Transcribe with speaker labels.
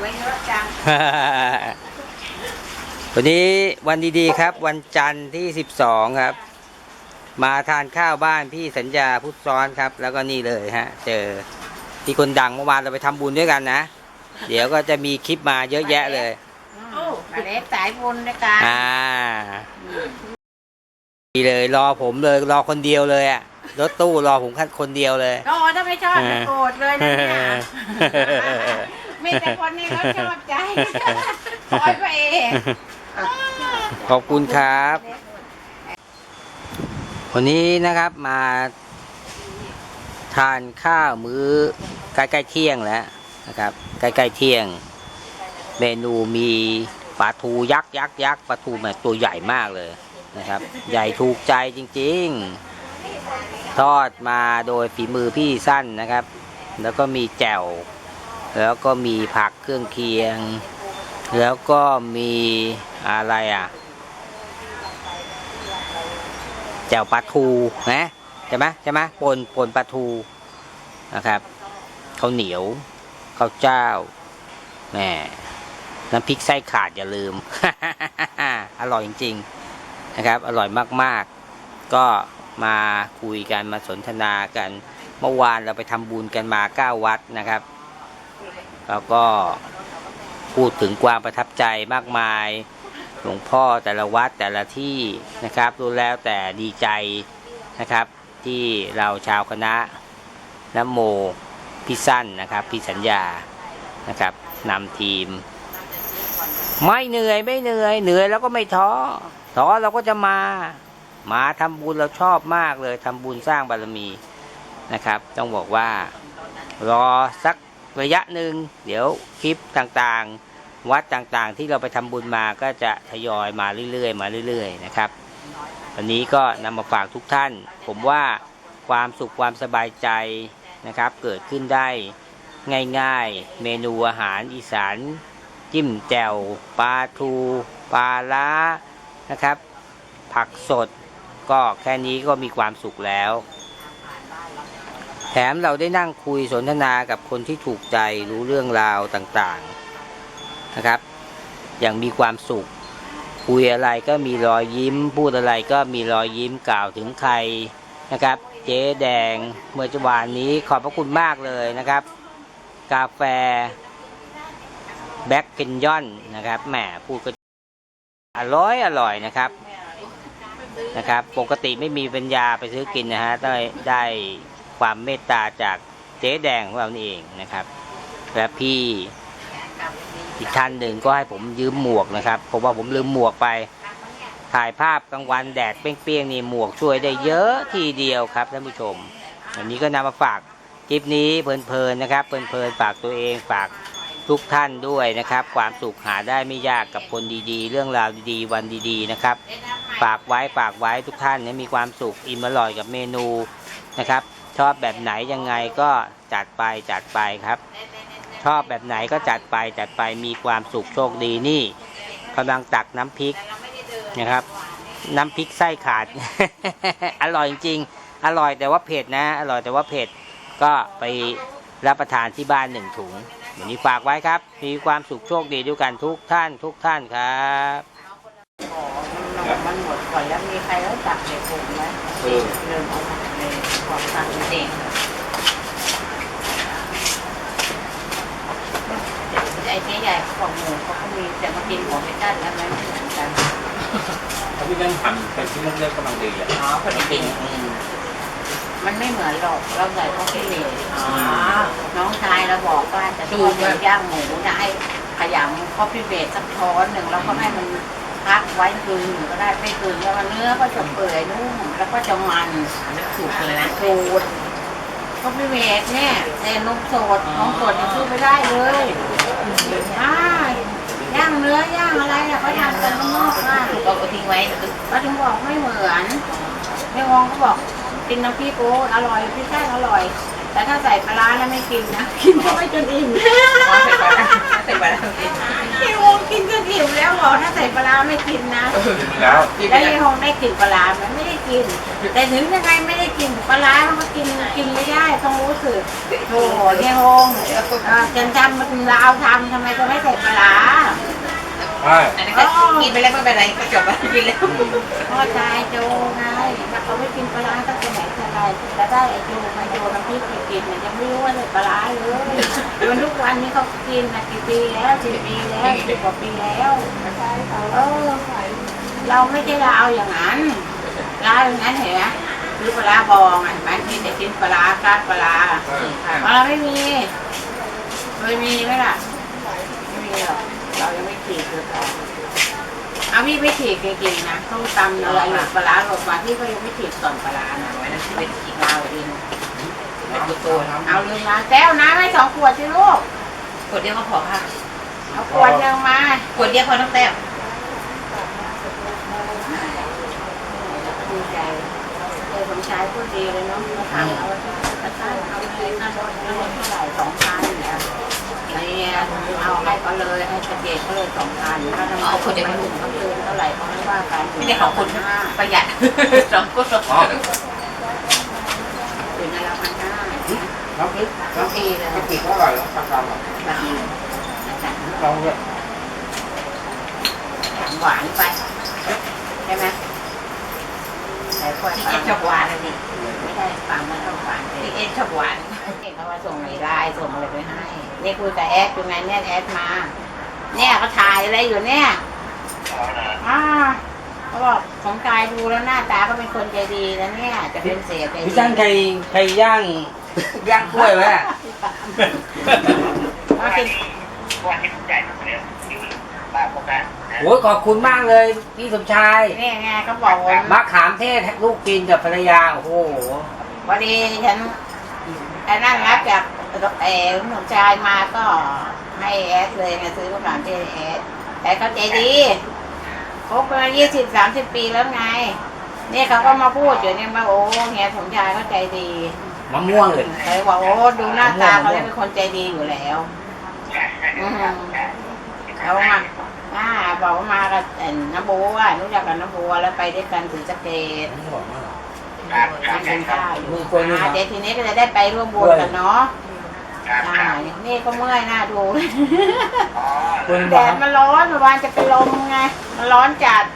Speaker 1: ไว้เยอะจัง
Speaker 2: วันนี้วันดีๆครับ วันจันทร์ที่12ครับ มาทานข้าวบ้านพี่สัญญาพุทธซ้อนครับ แล้วก็นี่เลยฮะ เจอที่คนดังเมื่อวานเราไปทำบุญด้วยกันนะ เดี๋ยวก็จะมีคลิปมาเยอะแยะเลย
Speaker 1: โอ้มาเล็กสายบุญนะกัน
Speaker 2: อ่าดีเลย รอผมเลย รอคนเดียวเลยอะรถตู้รอผมแค่คนเดียวเลย
Speaker 1: โอ้ถ้าไม่ชอบจะโกรธเลยนะเนี่ย มีแต่คนนี้เขาชอบใจคอยไปเอง
Speaker 2: ขอบคุณครับ วันนี้นะครับมาทานข้าวมื้อใกล้ๆเที่ยงแล้วนะครับ ใกล้ๆเที่ยง เมนูมีปลาทูยักษ์ยักษ์ยักษ์ปลาทูแบบตัวใหญ่มากเลยนะครับ ใหญ่ถูกใจจริง ๆ ทอดมาโดยฝีมือพี่สั้นนะครับ แล้วก็มีแจ่ว แล้วก็มีผักเครื่องเคียง แล้วก็มีอะไรอะแจ่วปลาทูนะใช่ไหมใช่ไหมปนปนปลาทูนะครับข้าวเหนียวข้าวเจ้าแหมน้ำพริกไส้ขาดอย่าลืม อร่อยจริง ๆนะครับ อร่อยมากๆ ก็มาคุยกันมาสนทนากัน เมื่อวานเราไปทำบุญกันมาเก้าวัดนะครับ แล้วก็พูดถึงความประทับใจมากมาย หลวงพ่อแต่ละวัดแต่ละที่นะครับรู้แล้วแต่ดีใจนะครับ ที่เราชาวคณะนโมพี่สั้นนะครับพี่สัญญานะครับนำทีม ไม่เหนื่อยไม่เหนื่อยเหนื่อยแล้วก็ไม่ท้อท้อเราก็จะมามาทำบุญเราชอบมากเลยทำบุญสร้างบารมีนะครับ ต้องบอกว่ารอสัก ระยะหนึ่งเดี๋ยวคลิปต่างๆ วัดต่างๆ ที่เราไปทำบุญมาก็จะทยอยมาเรื่อยๆ มาเรื่อยๆนะครับ วันนี้ก็นำมาฝากทุกท่าน ผมว่าความสุขความสบายใจนะครับ เกิดขึ้นได้ง่ายๆ เมนูอาหารอีสาน จิ้มแจ่วปลาทูปลาล้านะครับ ผักสดก็แค่นี้ก็มีความสุขแล้ว ถมเราได้นั่งคุยสนทนากับคนที่ถูกใจรู้เรื่องราวต่างๆนะครับ อย่างมีความสุข คุยอะไรก็มีรอยยิ้ม พูดอะไรก็มีรอยยิ้มกล่าวถึงใครนะครับ เจ๊แดงเมื่อวานนี้ขอบพระคุณมากเลยนะครับ กาแฟแบ็กเกนยอนนะครับแหมพูดก็อร่อยอร่อยนะครับนะครับ ปกติไม่มีปัญญาไปซื้อกินนะฮะได้ได้ ความเมตตาจากเจ๊แดงของเรานี่เองนะครับ และพี่อีกท่านหนึ่งก็ให้ผมยืมหมวกนะครับเพราะว่าผมลืมหมวกไป ถ่ายภาพกลางวันแดดเปรี้ยงๆนี่หมวกช่วยได้เยอะทีเดียวครับท่านผู้ชมวันนี้ก็นำมาฝากคลิปนี้เพลินๆนะครับเพลินๆฝากตัวเองฝากทุกท่านด้วยนะครับ ความสุขหาได้ไม่ยากกับคนดีๆ เรื่องราวดีๆ วันดีๆนะครับ ฝากไว้ฝากไว้ทุกท่านเนี่ยมีความสุขอิ่มอร่อยกับเมนูนะครับ ชอบแบบไหนยังไงก็จัดไปจัดไปครับ ชอบแบบไหนก็จัดไปจัดไปมีความสุขโชคดีนี่กำลังตักน้ำพริกนะครับ น้ำพริกไส้ขาด อร่อยจริงๆอร่อยแต่ว่าเผ็ดนะ อร่อยแต่ว่าเผ็ดก็ไปรับประทานที่บ้านหนึ่งถุงวันนี้ฝากไว้ครับ มีความสุขโชคดีด้วยกันทุกท่านทุกท่านครับ
Speaker 1: มันหมดก่อนแล้วมีใครรู้จักเด็กผมไหมเดินออกมา เลยบอกทางเด็กไอ้เจ๊ใหญ่ของหมูเขาก็มีแต่มากินของไม่ได้แล้วไม่เหมือนกัน
Speaker 3: ถ้าพี่เล่นหั่นเป็นชิ้นเล็กๆกำลังดีอะ
Speaker 1: อ๋อคนละกินมันไม่เหมือนหรอกเราใส่ข้าวขี้เหล็กน้องชายเราบอกว่าจะทอดหมูย่างหมูนะให้ขยำข้าวพิเบตสักช้อนหนึ่งแล้วก็ให้มัน พักไว้คืนหนึ่งก็ได้ไม่คืนแล้วเนื้อก็จะเปื่อยนุ่มแล้วก็จะมันสูตรเลยนะสูตรข้าวพิเบตเนี่ยแต่นมสดนมสดยังซื้อไม่ได้เลยอ่าย่างเนื้อย่างอะไรอะเขาทำกันข้างนอกอะ
Speaker 4: เราก็ทิ้งไว้
Speaker 1: ก็ถึงบอกไม่เหมือนแม่วองก็บอกกินน้ำพริกโอ้อร่อยพริกแห้งอร่อย แต่ถ้าใส่ปลาร้าแล้วไม่กินนะกินเข้าไปจนอิ่ม
Speaker 4: ใส่ไปแล้วกิน
Speaker 1: พี่โอกินจนอิ่ มแล้วบอกถ้าใส่ปลาร้าไม่กินนะ
Speaker 3: แล้ว
Speaker 4: กิน
Speaker 1: แล้ว
Speaker 4: ไป
Speaker 1: ยี่
Speaker 4: แล้ว
Speaker 1: ห้องได้กลิ่นปลาร้าไหมันไม่ได้กิน แต่ถึงยังไงไม่ได้กินปลาร้ามันก็กินกินไม่ได้ต้องรู้สึกโอ้โหยี่ห้องอ่าจันทำมันลาวทำทำไมจะไม่ใส่ปลาร้า
Speaker 3: ใช่
Speaker 4: อันนี้ก็กินไปแล้วไม่เป็นไรก็จบแล้วกินแล้ว
Speaker 1: พ่อชายโจไงถ้าเขาไม่กินปลาร้าตั้งแต่ไหนแต่ไรจะได้ไอ้โจมาโจน้ำพริกให้กินเนี่ยยังไม่รู้ว่าใส่ปลาร้าเลยจนทุก วันนี้เขากินมากี่ปีแล้วสิบปีแล้วสิบกว่าปีแล้วเออเราไม่ใช่เราเอาอย่างนั้นเราอย่างนั้นเห็นไหมหรือปลาร้าบองอะมันมีแต่กินปลาร้ากาดปลาร้าของเราไม่มีไม่มีไหมล่ะไม่มีหรอกเรายังไม่ขีดเลยค่ะเอาพี่ไม่ถีบจริงๆนะต้องตำเนื้อหรือปลาร้าหลดมาพี่ก็ยังไม่ถีบก่อนปลาร้านะ
Speaker 4: ไว้นะเป็นอีก
Speaker 1: เราเอง
Speaker 4: เป็นโตๆนะ
Speaker 1: เอาลืมมาแก้วน้ำให้สองขวดสิลูก
Speaker 4: ขวดเดียวก็พอค่ะ
Speaker 1: เอาขวดยังมา
Speaker 4: ขวดเดียวพอน้องแต้ว
Speaker 1: ดีใจเจอสมชายพูดดีเลยเนาะมาถามเอากระตั้งเอาเลยนั่นรถนั่นรถเท่าไหร่สองพันเนี่ยเนี่ยเอาให้เขาเลยให้กระเจดเขาเลยสองพันถ้าทำเอาคนเดียวมันถึงเขาคืนเท่าไหร่เขาไม่ว่ากัน
Speaker 4: ไม่ได้ของคุณประหยัดสองคน
Speaker 3: อ๋อ
Speaker 1: คืนละพันห้า
Speaker 3: น้ำพริก
Speaker 1: น้องพีเลย
Speaker 3: น้ำพริกเท่าไหร่แล้วตามๆอะ
Speaker 1: แบบนี้นะคะ
Speaker 3: ลองเลย
Speaker 1: หวานไปใช่ไหมใส่ข้าว
Speaker 4: พี่
Speaker 1: ป
Speaker 4: เอ็
Speaker 1: ลาน
Speaker 4: ชอบหวานนะดิ
Speaker 1: ไม่ได้ปลามันต้องหวาน
Speaker 4: พี่
Speaker 1: เอง
Speaker 4: เอ็นชอบหวาน
Speaker 1: เก่งเขาว่าส่งในไลน์ส่งอะไรไปให้นี่คุยกับแอดอยู่ไงเนี่ยแอดมา เนี่ยเขาถ่ายอะไรอยู่เนี่ยอ่าเขาบอกของกายดูแล้วหน้าตาก็เป็นคนใจดีแล้วเนี่ยจะเป็นเสียใจดี
Speaker 2: พี่จ้างใครใครย่าง ย่างกล้วยไว้อะ
Speaker 1: ว่ากิน
Speaker 2: โอ้ยขอบคุณมากเลย พี่สมชาย
Speaker 1: นี่ไงเขาบอกว่ามะ
Speaker 2: ขามเทศให้ลูกกินกับภรรยา โอ้โห
Speaker 1: พอดีฉันไอ้นั่นรับจากเออหนุ่มชายมาก็ให้แอดเลยไงซื้อมะขามเทศแอดแต่เขาใจดีคบกันมายี่สิบสามสิบปีแล้วไง เนี่ยเขาก็มาพูดอยู่เนี่ยว่าโอ้เฮียสมชายเขาใจดี
Speaker 2: มะม่วงเลย
Speaker 1: เลยบอกโอ้ดูหน้าตาเขาเลยเป็นคนใจดีอยู่แล้วอืมแล้วมาอ่าบอกว่ามากับเอ่อน้าบัวรู้จักกับน้าบัวแล้วไปด้วยกันถึงสะเกดทำกินข้าวอยู่อ่าเดี๋ยวทีนี้ก็จะได้ไปร่วมบุญกันเนาะใช่นี่ก็เมื่อยหน้าดู
Speaker 2: คุณ
Speaker 1: แดดมันร้อนเมื่อวานจะเป็นลมไง มันร้อนจัด
Speaker 2: ค